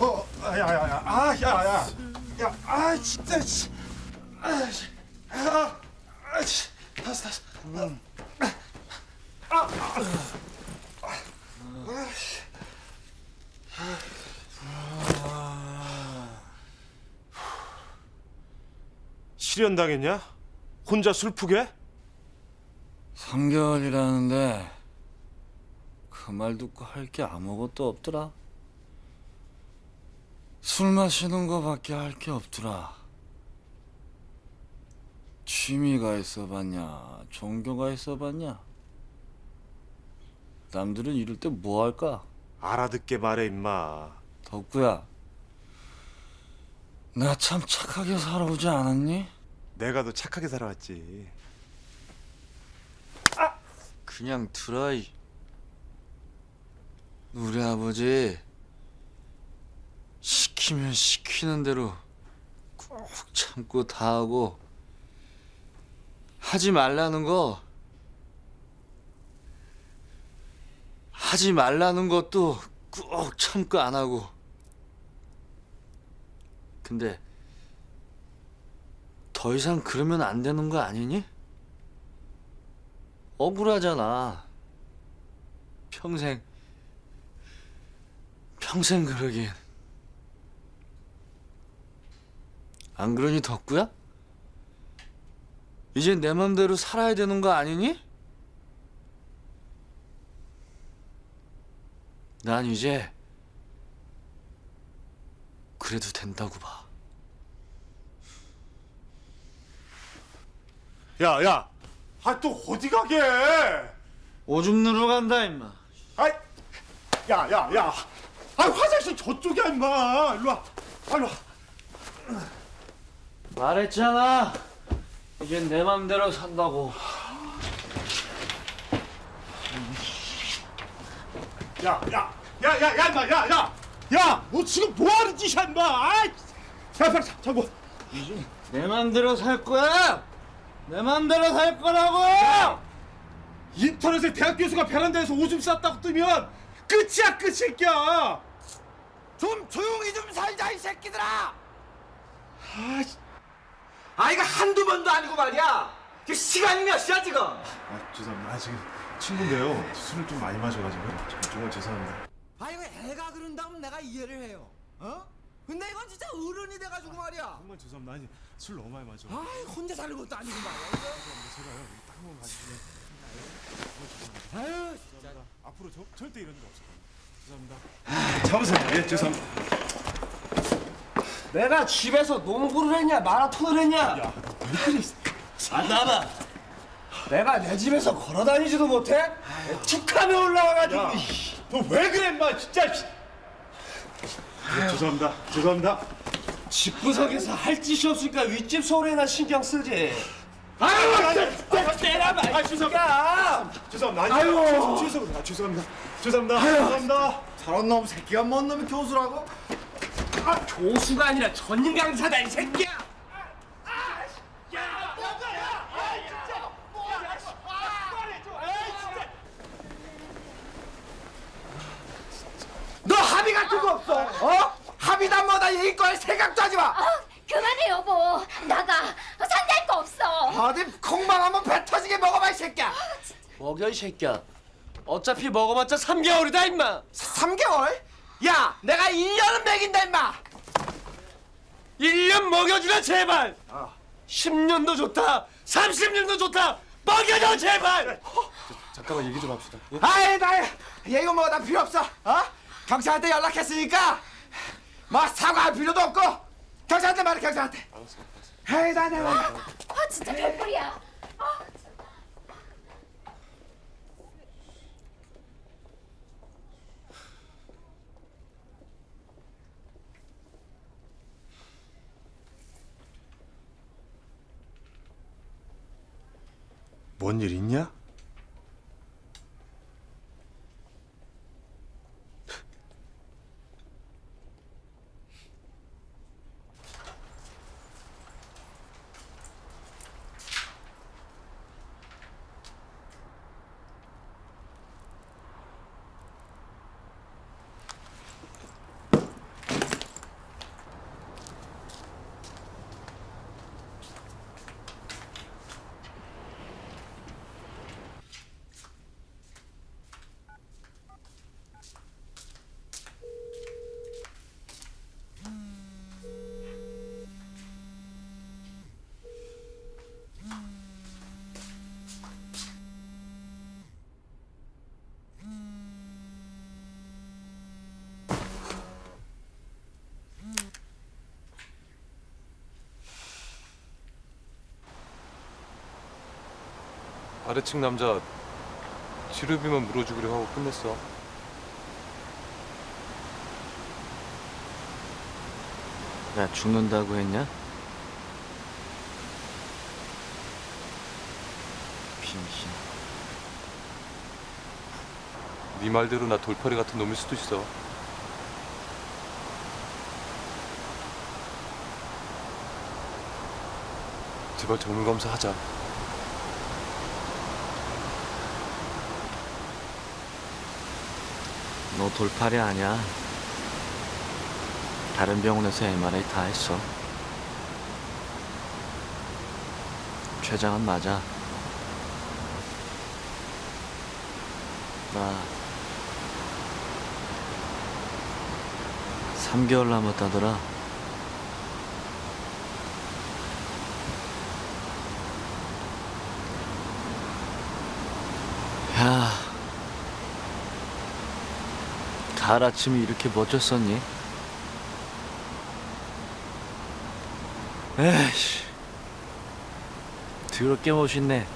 어, 야야야, 아, 야야, 야, 아, 진짜, 씨, 아, 씨, 아, 아, 씨, 다시 다시. 아, 아, 아, 아, 씨. 실현 당했냐? 혼자 슬프게? 3개월이라는데 그 말 듣고 할 게 아무것도 없더라. 술 마시는 거밖에 할 게 없더라. 취미가 있어 봤냐, 종교가 있어 봤냐. 남들은 이럴 때 뭐 할까? 알아듣게 말해 임마. 덕구야, 나 참 착하게 살아오지 않았니? 내가 더 착하게 살아왔지. 그냥 드라이. 우리 아버지 시키면 시키는 대로 꾹 참고 다 하고 하지 말라는 거 하지 말라는 것도 꾹 참고 안 하고 근데 더 이상 그러면 안 되는 거 아니니? 억울하잖아. 평생 평생 그러긴. 안 그러니 덕구야? 이제 내 맘대로 살아야 되는 거 아니니? 난 이제 그래도 된다고 봐. 야, 야, 아 또 어디 가게? 오줌 누러 간다 임마. 아이, 야, 야, 야, 아 화장실 저쪽이야 임마. 일로 와, 아, 일로 와. 말했잖아. 이제 내 맘대로 산다고. 야, 야, 야, 야, 야, 임마, 야, 야, 야, 너 지금 뭐 하는 짓이야 임마? 아이, 자, 빨리 자, 자고. 내 맘대로 살 거야. 내 맘대로 살 거라고. 인터넷에 대학 교수가 베란다에서 오줌 쌌다고 뜨면 끝이야 끝 새끼야. 좀 조용히 좀 살자 이 새끼들아! 아, 씨. 아 이거 한두 번도 아니고 말이야 지금 시간이 몇 시야 지금 아, 죄송합니다. 아, 지금 친구인데요. 술을 좀 많이 마셔가지고 정- 정말 죄송합니다. 아 이거 애가 그런다면 내가 이해를 해요 어? 근데 이건 진짜 어른이 돼가지고 말이야 정말 죄송합니다. 아니 술 너무 많이 마셔. 아 혼자 사는 것도 아니고 말이야 제가요 여기 딱 한번 가주시면 아유 죄송합니다. 앞으로 저, 절대 이런 일 없을 겁니다. 죄송합니다. 참으세요. 예, 죄송합니다. 내가 집에서 농구를 했냐 마라톤을 했냐 야, 왜 그래? 안 나봐 내가 내 집에서 걸어다니지도 못해? 툭하면 올라와가지고 야, 너왜 그래, 임마, 진짜. 씨. 예, 죄송합니다. 죄송합니다. 집구석에서 할 짓이 없으니까 윗집 소리나 신경 쓰지 아유, 진짜. 아, 죄송합니다. 죄송합니다. 아니, 아유. 죄송합니다. 죄송합니다. 죄송합니다. 죄송합니다. 저런 놈 새끼가 뭔 놈이 교수라고? 아 교수가 아니라 전임 강사다 이 새끼야 너 합의 같은 거 없어? 어? 합의다 뭐다 얘기거리 생각도 하지 마. 아, 그만해 여보 나가 어 어디 콩만 한번 배 터지게 먹어봐 이 새끼야. 먹여 이 새끼야. 어차피 먹어봤자 3개월이다 임마. 3개월? 야, 내가 1년은 먹인다 임마. 1년 먹여주라 제발. 10년도 좋다. 30년도 좋다. 먹여줘 제발. 잠깐만 얘기 좀 합시다. 예? 아이 나 얘가 다 필요 없어. 어? 경찰한테 연락했으니까 뭐 사과할 필요도 없고 경찰한테 말해 경찰한테. 에이 나 내가. 아 진짜 별꼴이야 아, 뭔 일 있냐? 아래층 남자 치료비만 물어주기로 하고 끝냈어. 나 죽는다고 했냐? 빙신. 네 말대로 나 돌팔이 같은 놈일 수도 있어. 제발 정밀 검사 하자. 너 돌팔이 아니야. 다른 병원에서 MRI 다 했어. 췌장은 맞아. 나 3개월 남았다더라. 야, 가을 아침이 이렇게 멋졌었니? 에이씨, 더럽게 멋있네.